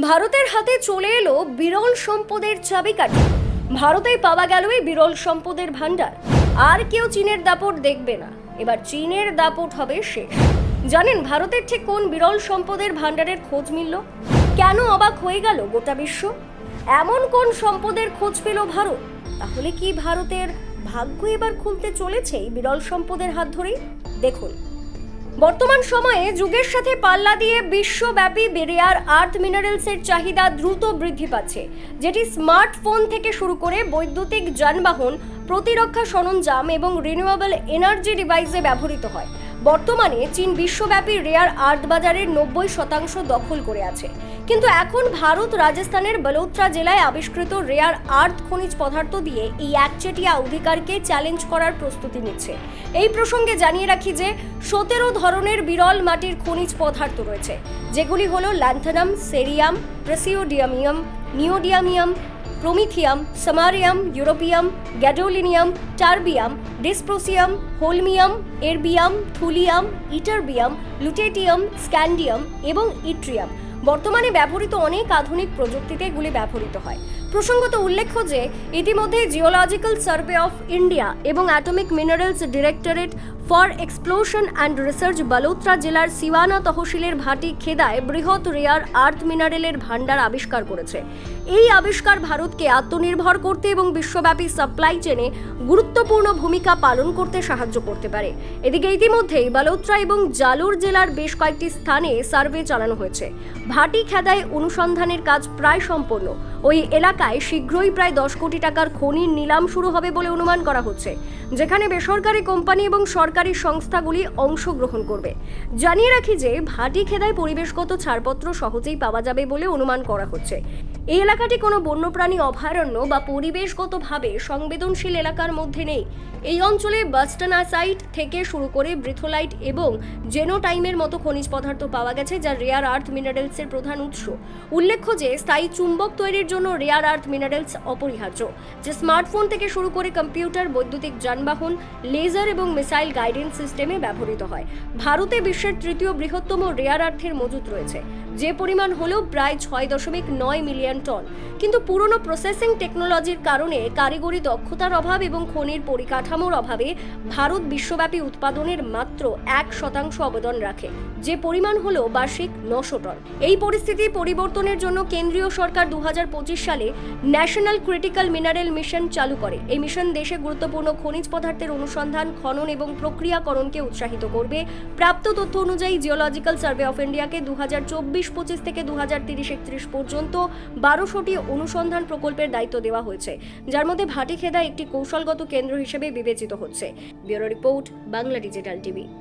ভারতের হাতে চলে এলো বিরল সম্পদের চাবিকাঠি। ভারতে পাওয়া গেল এই বিরল সম্পদের ভান্ডার আর কেউ চীনের দাপট দেখবে না। এবার চীনের দাপট হবে শেষ। জানেন ভারতের ঠিক কোন বিরল সম্পদের ভান্ডারের খোঁজ মিলল? কেন অবাক হয়ে গেল গোটা বিশ্ব? এমন কোন সম্পদের খোঁজ পেল ভারত? তাহলে কি ভারতের ভাগ্য এবার খুলতে চলেছে এই বিরল সম্পদের হাত ধরেই? দেখুন। বর্তমান সময়ে যুগের সাথে পাল্লা দিয়ে বিশ্বব্যাপী বেরিয়ার আর্থ মিনারেলসের চাহিদা দ্রুত বৃদ্ধি পাচ্ছে, যেটি স্মার্টফোন থেকে শুরু করে বৈদ্যুতিক যানবাহন, প্রতিরক্ষা সরঞ্জাম এবং রিনিউয়েবল এনার্জি ডিভাইসে ব্যবহৃত হয়। বর্তমানে চীন বিশ্বব্যাপী রেয়ার আর্থ বাজারের নব্বই শতাংশ দখল করে আছে। কিন্তু এখন ভারত রাজস্থানের বলোত্রা জেলায় আবিষ্কৃত রেয়ার আর্থ খনিজ পদার্থ দিয়ে এই একচেটিয়া অধিকারকে চ্যালেঞ্জ করার প্রস্তুতি নিচ্ছে। এই প্রসঙ্গে জানিয়ে রাখি যে, সতেরো ধরনের বিরল মাটির খনিজ পদার্থ রয়েছে। যেগুলি হলো lanthanum, cerium, praseodymium, neodymium promethium samarium europium gadolinium terbium dysprosium holmium erbium thulium ytterbium lutetium scandium এবং ইট্রিয়াম বর্তমানে ব্যবহৃত অনেক আধুনিক প্রযুক্তিতে এগুলি ব্যবহৃত হয়। প্রসঙ্গত উল্লেখ্য যে, ইতিমধ্যে জিওলজিক্যাল সার্ভে অফ ইন্ডিয়া এবং atomic minerals directorate for exploration and research Balotra জেলার সিওয়ানা তহসিলের ভাটি খেদায় বৃহৎ রেয়ার আর্থ মিনারেলের ভান্ডার আবিষ্কার করেছে। এই আবিষ্কার ভারতকে আত্মনির্ভর করতে এবং বিশ্বব্যাপী সাপ্লাই চেনে গুরুত্বপূর্ণ ভূমিকা পালন করতে সাহায্য করতে পারে। এদিকে ইতিমধ্যেই বালোত্রা এবং জালুর জেলার বেশ কয়েকটি স্থানে সার্ভে চালানো হয়েছে। ভাটি খেদায় অনুসন্ধানের কাজ প্রায় সম্পন্ন। ওই এলাকায় শীঘ্রই প্রায় দশ কোটি টাকার খনির নিলাম শুরু হবে বলে অনুমান করা হচ্ছে। যেখানে বেসরকারি কোম্পানি এবং সরকারি সংস্থাগুলি অংশগ্রহণ করবে। জানিয়ে রাখি যে, ভাটি খেদায় পরিবেশগত ছাড়পত্র সহজেই পাওয়া যাবে বলে অনুমান করা হচ্ছে। এই এলাকাটি কোনো বন্যপ্রাণী অভয়ারণ্য বা পরিবেশগতভাবে সংবেদনশীল এলাকার মধ্যে নেই। এই অঞ্চলে বাস্টানাসাইট থেকে শুরু করে ব্রিথোলাইট এবং জেনোটাইমের মতো খনিজ পদার্থ পাওয়া গেছে, যা রেয়ার আর্থ মিনারেলসের প্রধান উৎস। উল্লেখ্য যে, স্থায়ী চুম্বক তৈরির জন্য রেয়ার আর্থ মিনারেলস অপরিহার্য, যে স্মার্টফোন থেকে শুরু করে কম্পিউটার, বৈদ্যুতিক যানবাহন, লেজার এবং মিসাইল গাইডেন্স সিস্টেমে ব্যবহৃত হয়। ভারতে বিশ্বের তৃতীয় বৃহত্তম রেয়ার আর্থের মজুত রয়েছে। যে পরিমাণ হলো প্রায় ছয় দশমিক নয় মিলিয়ন টন। কিন্তু পুরনো প্রসেসিং টেকনোলজির কারণে কারিগরি দক্ষতার অভাব এবং খনির পরিকাঠামোর অভাবে ভারত বিশ্বব্যাপী উৎপাদনের মাত্র এক শতাংশ অবদান রাখে। যে পরিমাণ হলো বার্ষিক নশো টন। এই পরিস্থিতি পরিবর্তনের জন্য কেন্দ্রীয় সরকার দু হাজার পঁচিশ সালে ন্যাশনাল ক্রিটিক্যাল মিনারেল মিশন চালু করে। এই মিশন দেশে গুরুত্বপূর্ণ খনিজ পদার্থের অনুসন্ধান, খনন এবং প্রক্রিয়াকরণকে উৎসাহিত করবে। প্রাপ্ত তথ্য অনুযায়ী জিওলজিক্যাল সার্ভে অফ ইন্ডিয়াকে দু হাজার চব্বিশ পঁচিশ থেকে দু হাজার তিরিশ একত্রিশ পর্যন্ত বারোশোটি অনুসন্ধান প্রকল্পের দায়িত্ব দেওয়া হয়েছে, যার মধ্যে ভাটিখেদা একটি কৌশলগত কেন্দ্র হিসেবে বিবেচিত হচ্ছে। Bureau report, Bangla digital TV.